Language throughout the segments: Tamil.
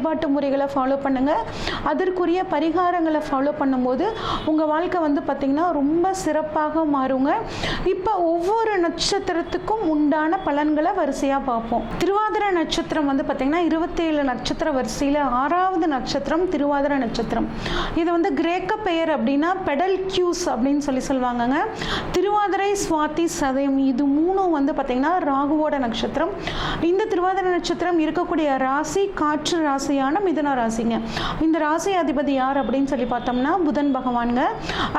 வழிபாட்டு முறைகளை ஃபாலோ பண்ணுங்கள் அதற்குரிய பரிகாரங்களை ஃபாலோ பண்ணும்போது உங்கள் வாழ்க்கை வந்து பார்த்திங்கன்னா ரொம்ப சிறப்பாக மாறுங்க. இப்போ ஒவ்வொரு நட்சத்திரத்துக்கும் உண்டான பலன்களை வரிசையாக பார்ப்போம். திருவாதிர நட்சத்திரம் வந்து பார்த்திங்கன்னா இருபத்தேழு நட்சத்திர வரிசையில் ஆறாவது நட்சத்திரம் திருவாதிர நட்சத்திரம். இது வந்து கிரேக்க பெயர் அப்படின்னா பெடல் கியூஸ் அப்படின்னு சொல்லி சொல்லுவாங்கங்க. திருவாதிரை சுவாதி சதயம் இது மூணும் வந்து பார்த்திங்கன்னா ராகுவோட நட்சத்திரம். இந்த திருவாதிரை நட்சத்திரம் இருக்கக்கூடிய ராசி காற்று ராசி ராசியான மிதுன ராசிங்க. இந்த ராசி அதிபதி யார் அப்படின்னு சொல்லி பார்த்தோம்னா புதன் பகவான்ங்க.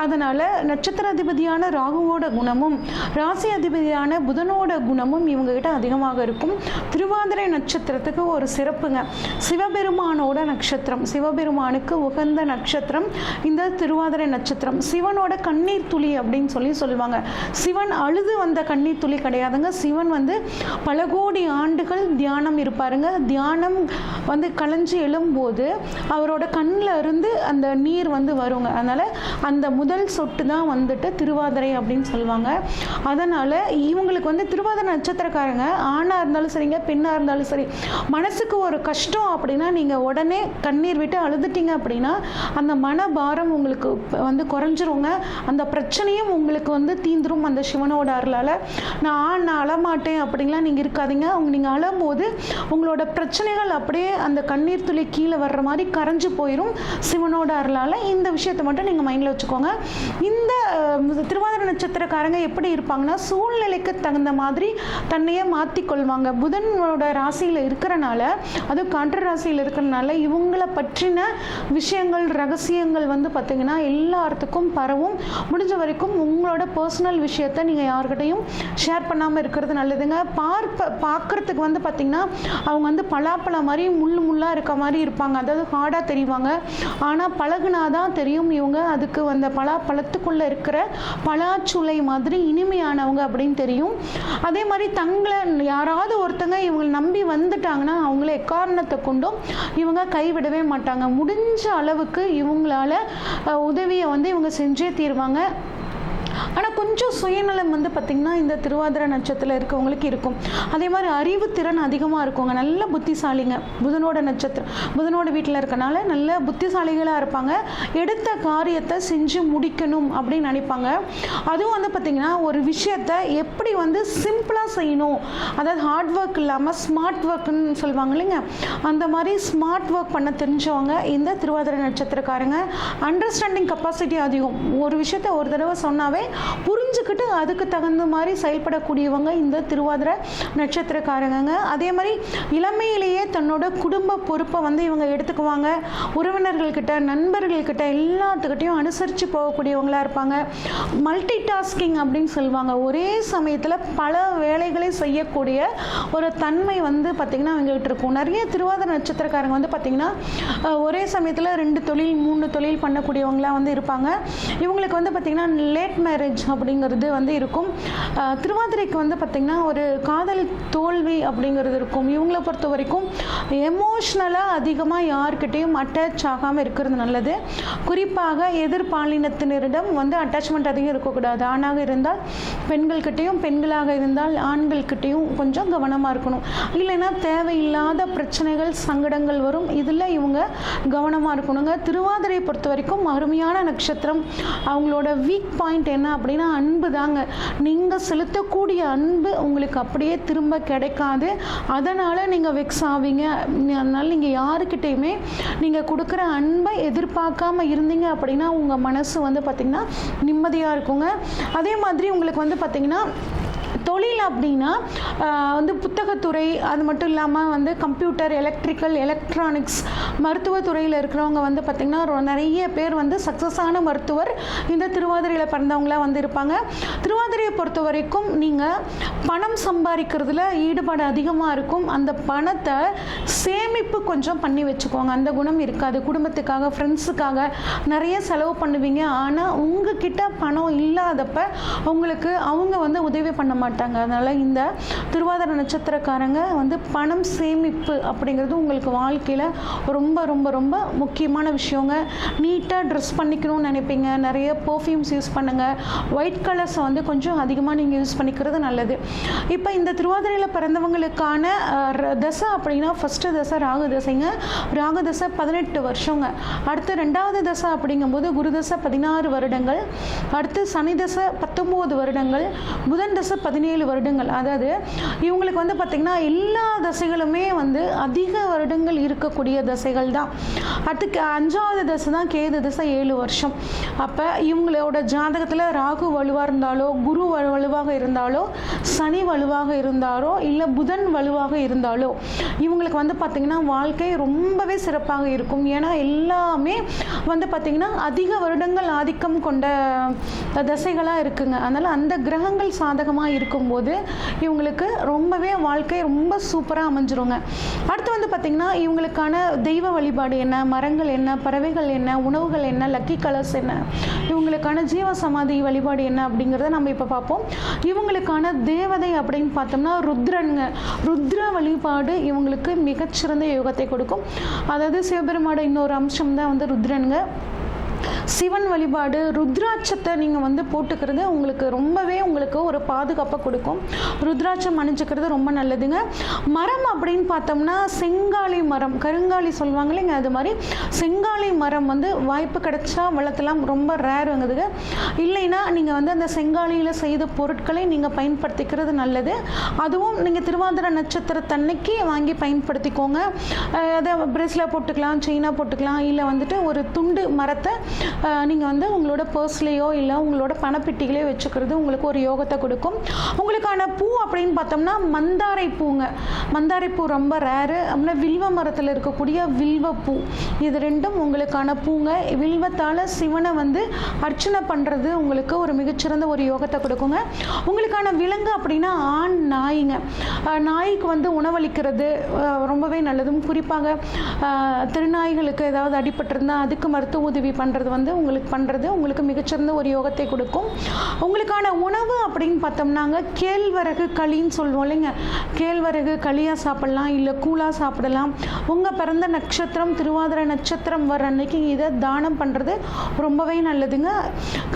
அதனால் நட்சத்திர அதிபதியான ராகுவோட குணமும் ராசி அதிபதியான புதனோட குணமும் இவங்க கிட்ட அதிகமாக இருக்கும். திருவாதிரை நட்சத்திரத்துக்கு ஒரு சிறப்புங்க. சிவபெருமானோட நட்சத்திரம் சிவபெருமானுக்கு உகந்த நட்சத்திரம் இந்த திருவாதிரை நட்சத்திரம். சிவனோட கண்ணீர் துளி அப்படின்னு சொல்லி சொல்லுவாங்க. சிவன் அழுது வந்த கண்ணீர் துளி கிடையாதுங்க. சிவன் வந்து பல கோடி ஆண்டுகள் தியானம் இருப்பாருங்க. தியானம் வந்து கலைஞ்சு எழும்போது அவரோட கண்ணில் இருந்து அந்த நீர் வந்து வருங்க. அதனால் அந்த முதல் சொட்டு தான் வந்துட்டு திருவாதிரை அப்படின்னு சொல்லுவாங்க. அதனால் இவங்களுக்கு வந்து திருவாதிரை நட்சத்திரக்காரங்க ஆணாக இருந்தாலும் சரிங்க பெண்ணாக இருந்தாலும் சரி மனசுக்கு ஒரு கஷ்டம் அப்படின்னா நீங்கள் உடனே கண்ணீர் விட்டு அழுதுட்டீங்க அப்படின்னா அந்த மனபாரம் உங்களுக்கு வந்து குறைஞ்சிருங்க. அந்த பிரச்சனையும் உங்களுக்கு வந்து தீந்துரும் அந்த சிவனோட அருளால். நான் ஆ, நான் அழமாட்டேன் அப்படின்லாம் நீங்கள் இருக்காதீங்க. அவங்க நீங்கள் அழும்போது உங்களோட பிரச்சனைகள் அப்படியே அந்த கண்ணீர் துளி கீழே வர்ற மாதிரி கரைஞ்சு போயிடும் சிவனோட அருளால். இந்த விஷயத்தை மட்டும் நீங்கள் மைண்டில் வச்சுக்கோங்க. இந்த திருவாதிரை நட்சத்திரக்காரங்க எப்படி இருப்பாங்கன்னா சூழ்நிலைக்கு தகுந்த மாதிரி தன்னையே மாற்றிக்கொள்வாங்க புதனோட ராசியில் இருக்கிறனால அதுவும் காற்று ராசியில் இருக்கிறனால இவங்கள பற்றின விஷயங்கள் ரகசியங்கள் வந்து பார்த்திங்கன்னா எல்லாத்துக்கும் பரவும். முடிஞ்ச வரைக்கும் உங்களோட பர்சனல் விஷயத்த நீங்கள் யார்கிட்டையும் ஷேர் பண்ணாமல் இருக்கிறது நல்லதுங்க. பார்ப்ப பார்க்குறதுக்கு வந்து பார்த்திங்கன்னா அவங்க வந்து பலாப்பழம் மாதிரி முள்ளு முள்ளாக இருக்க மாதிரி இருப்பாங்க. அதாவது ஹார்டாக தெரிவாங்க. ஆனால் பழகுனாதான் தெரியும் இவங்க. அதுக்கு அந்த பலாப்பழத்துக்குள்ளே இருக்கிற பலாச்சுளை மாதிரி இனிமையானவங்க அப்படின்னு தெரியும். அதே மாதிரி தங்களை யாராவது ஒருத்தங்க இவங்களை நம்பி வந்துட்டாங்கன்னா அவங்கள எக்காரணத்தை கொண்டும் இவங்க கைவிடவே மாட்டாங்க. முடிஞ்ச அளவுக்கு இவங்களால உதவியை வந்து இவங்க செஞ்சே தீருவாங்க. ஆனால் கொஞ்சம் சுயநலம் வந்து பார்த்திங்கன்னா இந்த திருவாதிரை நட்சத்திரத்தில் இருக்கவங்களுக்கு இருக்கும். அதே மாதிரி அறிவுத்திறன் அதிகமாக இருக்கவங்க நல்ல புத்திசாலிங்க. புதனோட நட்சத்திரம் புதனோட வீட்டில் இருக்கனால நல்ல புத்திசாலிகளாக இருப்பாங்க. எடுத்த காரியத்தை செஞ்சு முடிக்கணும் அப்படின்னு நினைப்பாங்க. அதுவும் வந்து பார்த்திங்கன்னா ஒரு விஷயத்தை எப்படி வந்து சிம்பிளாக செய்யணும். அதாவது ஹார்ட் ஒர்க் இல்லாமல் ஸ்மார்ட் ஒர்க்குன்னு சொல்லுவாங்க இல்லைங்க. அந்த மாதிரி ஸ்மார்ட் ஒர்க் பண்ண தெரிஞ்சவங்க இந்த திருவாதிரை நட்சத்திரக்காரங்க. அண்டர்ஸ்டாண்டிங் கெப்பாசிட்டி அதிகம். ஒரு விஷயத்த ஒரு தடவை சொன்னாவே புரிஞ்சுக்கிட்டு அதுக்கு தகுந்த மாதிரி செயல்படக்கூடியவங்க இந்த திருவாதிரை நட்சத்திரக்காரங்க அதே மாதிரி இளமையிலேயே தன்னோட குடும்ப பொறுப்பை வந்து இவங்க எடுத்துக்குவாங்க. உறவினர்கள்கிட்ட நண்பர்கள்கிட்ட எல்லாத்துக்கிட்டையும் அனுசரித்து போகக்கூடியவங்களாக இருப்பாங்க. மல்டி டாஸ்கிங் அப்படின்னு சொல்லுவாங்க. ஒரே சமயத்தில் பல வேலைகளை செய்யக்கூடிய ஒரு தன்மை வந்து பார்த்திங்கன்னா அவங்ககிட்ட இருக்கும். நிறைய திருவாதிரை நட்சத்திரக்காரங்க வந்து பார்த்திங்கன்னா ஒரே சமயத்தில் ரெண்டு தொழில் மூணு தொழில் பண்ணக்கூடியவங்களாம் வந்து இருப்பாங்க. இவங்களுக்கு வந்து பார்த்திங்கன்னா லேட் மேரேஜ் அப்படிங்கிறது வந்து இருக்கும். திருவாதிரைக்கு வந்து பார்த்திங்கன்னா ஒரு காதல் தோல்வி அப்படிங்கிறது இருக்கும். இவங்கள பொறுத்த வரைக்கும் எமோஷ்னலாக அதிகமாக யார்கிட்டேயும் அட்டாச் ஆகாமல் இருக்கிறது நல்லது. குறிப்பாக எதிர்பாலினத்தினரிடம் வந்து அட்டாச்மெண்ட் அதிகம் இருக்கக்கூடாது. ஆணாக இருந்தால் பெண்கள்கிட்டையும் பெண்களாக இருந்தால் ஆண்கள்கிட்டையும் கொஞ்சம் கவனமாக இருக்கணும். இல்லைன்னா தேவையில்லாத பிரச்சனைகள் சங்கடங்கள் வரும். இதில் இவங்க கவனமாக இருக்கணுங்க. திருவாதிரை பொறுத்த வரைக்கும் அருமையான நட்சத்திரம். அவங்களோட வீக் பாயிண்ட் என்ன அப்படின்னா அன்பு தாங்க. நீங்கள் செலுத்தக்கூடிய அன்பு உங்களுக்கு அப்படியே திரும்ப கிடைக்காது. அதனால் நீங்கள் வெக்ஸ் ஆவீங்க. அதனால் நீங்கள் யாருக்கிட்டேயுமே நீங்கள் கொடுக்குற அன்பை எதிர்பார்க்காம இருந்தீங்க அப்படின்னா உங்கள் மனசு வந்து பார்த்திங்கன்னா நிம்மதியாக இருக்குங்க. அதே மாதிரி உங்களுக்கு வந்து பார்த்திங்கன்னா தொழில் அப்படின்னா வந்து புத்தகத்துறை அது மட்டும் இல்லாமல் வந்து கம்ப்யூட்டர் எலக்ட்ரிக்கல் எலக்ட்ரானிக்ஸ் மருத்துவத்துறையில் இருக்கிறவங்க வந்து பார்த்திங்கன்னா ரொ- நிறைய பேர் வந்து சக்ஸஸான மருத்துவர் இந்த திருவாதிரையில் பிறந்தவங்களாம் வந்து இருப்பாங்க. திருவாதிரையை பொறுத்த வரைக்கும் நீங்கள் பணம் சம்பாதிக்கிறதுல ஈடுபாடு அதிகமாக இருக்கும். அந்த பணத்தை சேமிப்பு கொஞ்சம் பண்ணி வச்சுக்கோங்க. அந்த குணம் இருக்காது. குடும்பத்துக்காக ஃப்ரெண்ட்ஸுக்காக நிறைய செலவு பண்ணுவீங்க. ஆனால் உங்ககிட்ட பணம் இல்லாதப்ப உங்களுக்கு அவங்க வந்து உதவி பண்ண மாட்டாங்க. அதனால் இந்த திருவாதிரை நட்சத்திரக்காரங்க வந்து பணம் சேமிப்பு அப்படிங்கிறது உங்களுக்கு வாழ்க்கையில் ரொம்ப ரொம்ப ரொம்ப முக்கியமான விஷயங்க. நீட்டாக ட்ரெஸ் பண்ணிக்கணும்னு நினைப்பீங்க. நிறைய பர்ஃப்யூம்ஸ் யூஸ் பண்ணுங்கள் ஒயிட் கலர்ஸை வந்து கொஞ்சம் அதிகமாக நீங்கள் யூஸ் பண்ணிக்கிறது நல்லது. இப்போ இந்த திருவாதிரையில் பிறந்தவங்களுக்கான தசை அப்படின்னா ஃபஸ்ட்டு தசை ராகு தசைங்க. ராகு தசை பதினெட்டு வருஷங்க. அடுத்து ரெண்டாவது தசை அப்படிங்கும்போது குரு தசை பதினாறு வருடங்கள். அடுத்து சனி தசை பத்தொம்போது வருடங்கள். புதன் தசை பதினேழு வருடங்கள். அதாவது இவங்களுக்கு வந்து பார்த்திங்கன்னா எல்லா தசைகளுமே வந்து அதிக வருடங்கள் இருக்கக்கூடிய தசைகள் தான். அடுத்து அஞ்சாவது தசை தான் கேது தசை ஏழு வருஷம். அப்போ இவங்களோட ஜாதகத்தில் ராகு வலுவாக இருந்தாலோ குரு வலுவாக இருந்தாலோ சனி வலுவாக இருந்தாலோ இல்லை புதன் வலுவாக இருந்தாலோ இவங்களுக்கு வந்து பார்த்திங்கன்னா வாழ்க்கை ரொம்பவே சிறப்பாக இருக்கும். ஏன்னா எல்லாமே வந்து பார்த்திங்கன்னா அதிக வருடங்கள் ஆதிக்கம் கொண்ட தசைகளாக இருக்குங்க. அதனால் அந்த கிரகங்கள் சாதகமாக இருக்கும். போகும்போது இவங்களுக்கு ரொம்பவே வாழ்க்கை ரொம்ப சூப்பராக அமைஞ்சிருங்க. அடுத்து வந்து பார்த்திங்கன்னா இவங்களுக்கான தெய்வ வழிபாடு என்ன மரங்கள் என்ன பறவைகள் என்ன உணவுகள் என்ன லக்கி கலர்ஸ் என்ன இவங்களுக்கான ஜீவ சமாதி வழிபாடு என்ன அப்படிங்கிறத நம்ம இப்போ பார்ப்போம். இவங்களுக்கான தேவதை அப்படின்னு பார்த்தோம்னா ருத்ரனுங்க. ருத்ர வழிபாடு இவங்களுக்கு மிகச்சிறந்த யோகத்தை கொடுக்கும். அதாவது சிவபெருமாட இன்னொரு அம்சம் தான் வந்து ருத்ரனுங்க. சிவன் வழிபாடு ருத்ராட்சத்தை நீங்கள் வந்து போட்டுக்கிறது உங்களுக்கு ரொம்பவே உங்களுக்கு ஒரு பாதுகாப்பை கொடுக்கும். ருத்ராட்சம் அணிஞ்சுக்கிறது ரொம்ப நல்லதுங்க. மரம் அப்படின்னு பார்த்தோம்னா செங்காலி மரம் கருங்காலி சொல்லுவாங்க இல்லைங்க அது மாதிரி செங்காலி மரம் வந்து வாய்ப்பு கிடைச்சா வளர்த்தலாம் ரொம்ப ரேர் இல்லைன்னா நீங்கள் வந்து அந்த செங்காலியில் செய்த பொருட்களை நீங்கள் பயன்படுத்திக்கிறது நல்லது. அதுவும் நீங்கள் திருவாதிரை நட்சத்திரத்தன்னைக்கு வாங்கி பயன்படுத்திக்கோங்க. அதை பிரேஸ்ல போட்டுக்கலாம் செயினாக போட்டுக்கலாம் இல்லை வந்துட்டு ஒரு துண்டு மரத்தை நீங்கள் வந்து உங்களோட பர்ஸ்லேயோ இல்லை உங்களோட பணப்பெட்டிகளையோ வச்சுக்கிறது உங்களுக்கு ஒரு யோகத்தை கொடுக்கும். உங்களுக்கான பூ அப்படின்னு பார்த்தோம்னா மந்தாரை பூங்க. மந்தாரை பூ ரொம்ப ரேரு அப்படின்னா வில்வ மரத்தில் இருக்கக்கூடிய வில்வப்பூ இது ரெண்டும் உங்களுக்கான பூங்க. வில்வத்தால் சிவனை வந்து அர்ச்சனை பண்ணுறது உங்களுக்கு ஒரு மிகச்சிறந்த ஒரு யோகத்தை கொடுக்குங்க. உங்களுக்கான விலங்கு அப்படின்னா ஆண் நாய்ங்க. நாய்க்கு வந்து உணவளிக்கிறது ரொம்பவே நல்லதும். குறிப்பாக திருநாய்களுக்கு ஏதாவது அடிபட்டிருந்தால் அதுக்கு மருத்துவ உதவி பண்ணுறது வந்து உங்களுக்கு பண்ணுறது உங்களுக்கு மிகச்சிறந்த ஒரு யோகத்தை கொடுக்கும். உங்களுக்கான உணவு அப்படின்னு பார்த்தோம்னாங்க கேழ்வரகு களின்னு சொல்லுவோம் இல்லைங்க. கேழ்வரகு களியாக சாப்பிடலாம் இல்லை கூழாக சாப்பிடலாம். உங்கள் பிறந்த நட்சத்திரம் திருவாதிரை நட்சத்திரம் வர அன்னைக்கு இதை தானம் பண்ணுறது ரொம்பவே நல்லதுங்க.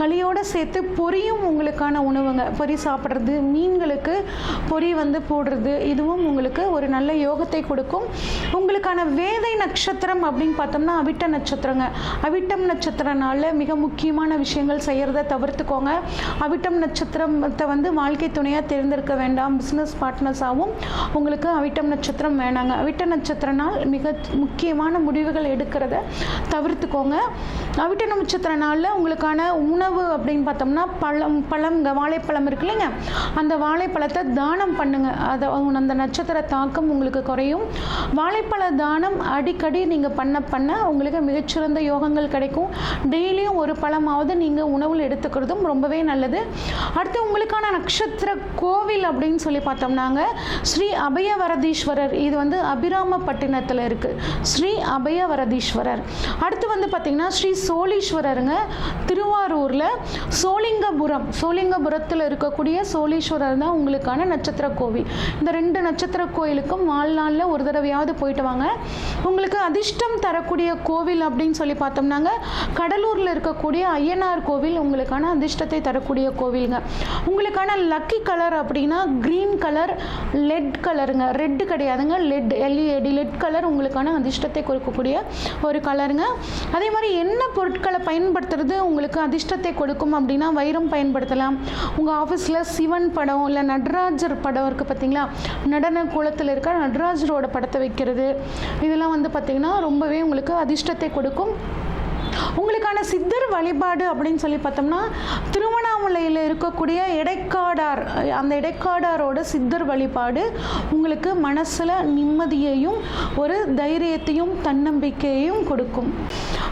களியோடு சேர்த்து பொரியும் உங்களுக்கான உணவுங்க. பொரி சாப்பிட்றது மீன்களுக்கு பொரி வந்து போடுறது இதுவும் உங்களுக்கு ஒரு நல்ல யோகத்தை கொடுக்கும். உங்களுக்கான வேதை நட்சத்திரம் அப்படின்னு பார்த்தோம்னா அவிட்ட நட்சத்திரங்க. அவிட்டம் நட்சத்திரம் நாளில் மிக முக்கியமான விஷயங்கள் செய்கிறத தவிர்த்துக்கோங்க. அவிட்டம் நட்சத்திரத்தை வந்து வாழ்க்கை துணையாக தேர்ந்தெடுக்க வேண்டாம். பிஸ்னஸ் பார்ட்னர்ஸாகவும் உங்களுக்கு அவிட்டம் நட்சத்திரம் வேணாங்க. அவிட்ட நட்சத்திர நாள் மிக முக்கியமான முடிவுகள் எடுக்கிறத தவிர்த்துக்கோங்க. அவிட்ட நட்சத்திர நாளில் உங்களுக்கான உணவு அப்படின்னு பார்த்தோம்னா பழம் பழம் இந்த வாழைப்பழம் இருக்கு இல்லைங்க. அந்த வாழைப்பழத்தை தானம் பண்ணுங்க. அதை அந்த நட்சத்திர தாக்கம் உங்களுக்கு குறையும். வாழைப்பழ தானம் அடிக்கடி நீங்கள் பண்ண பண்ண உங்களுக்கு மிகச்சிறந்த யோகங்கள் கிடைக்கும். டெய்லியும் ஒரு பழமாவது நீங்கள் உணவில் எடுத்துக்கிறதும் ரொம்பவே நல்லது. அடுத்து உங்களுக்கான நட்சத்திர கோவில் அப்படின்னு சொல்லி பார்த்தோம்னாங்க. ஸ்ரீ அபயவரதீஸ்வரர் இது வந்து அபிராமப்பட்டினத்தில் இருக்குது ஸ்ரீ அபயவரதீஸ்வரர். அடுத்து வந்து பார்த்திங்கன்னா ஸ்ரீ சோழீஸ்வரருங்க திருவாரூரில் சோழிங்கபுரம் சோழிங்கபுரத்தில் இருக்கக்கூடிய சோழீஸ்வரர் தான் உங்களுக்கான நட்சத்திர கோவில். இந்த ரெண்டு நட்சத்திர கோயிலுக்கும் வாழ்நாளில் ஒரு தடவையாவது போயிட்டு வாங்க. உங்களுக்கு அதிர்ஷ்டம் தரக்கூடிய கோவில் அப்படின்னு சொல்லி பார்த்தோம்னாங்க. கடலூரில் இருக்கக்கூடிய ஐயனார் கோவில் உங்களுக்கான அதிர்ஷ்டத்தை தரக்கூடிய கோவிலுங்க. உங்களுக்கான லக்கி கலர் அப்படின்னா க்ரீன் கலர் லெட் கலருங்க ரெட்டு கிடையாதுங்க லெட் எல்இடி லெட் கலர் உங்களுக்கான அதிர்ஷ்டத்தை கொடுக்கக்கூடிய ஒரு கலருங்க அதே மாதிரி என்ன பொருட்களை பயன்படுத்துறது உங்களுக்கு அதிர்ஷ்டத்தை கொடுக்கும் அப்படின்னா வைரம் பயன்படுத்தலாம். உங்கள் ஆஃபீஸில் சிவன் படம் இல்லை நடராஜர் படம் இருக்குது பார்த்தீங்களா நடன கோலத்தில் இருக்க நடராஜரோட படத்தை வைக்கிறது. இதெல்லாம் வந்து பார்த்திங்கன்னா ரொம்பவே உங்களுக்கு அதிர்ஷ்டத்தை கொடுக்கும். உங்களுக்கான சித்தர் வழிபாடு அப்படின்னு சொல்லி பார்த்தோம்னா திருவண்ணாமலையில் இருக்கக்கூடிய இடைக்காடார் அந்த இடைக்காடாரோட சித்தர் வழிபாடு உங்களுக்கு மனசில் நிம்மதியையும் ஒரு தைரியத்தையும் தன்னம்பிக்கையையும் கொடுக்கும்.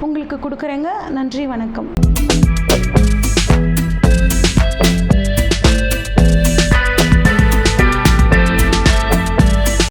உங்களுக்கு கொடுக்குறேங்க. நன்றி வணக்கம்.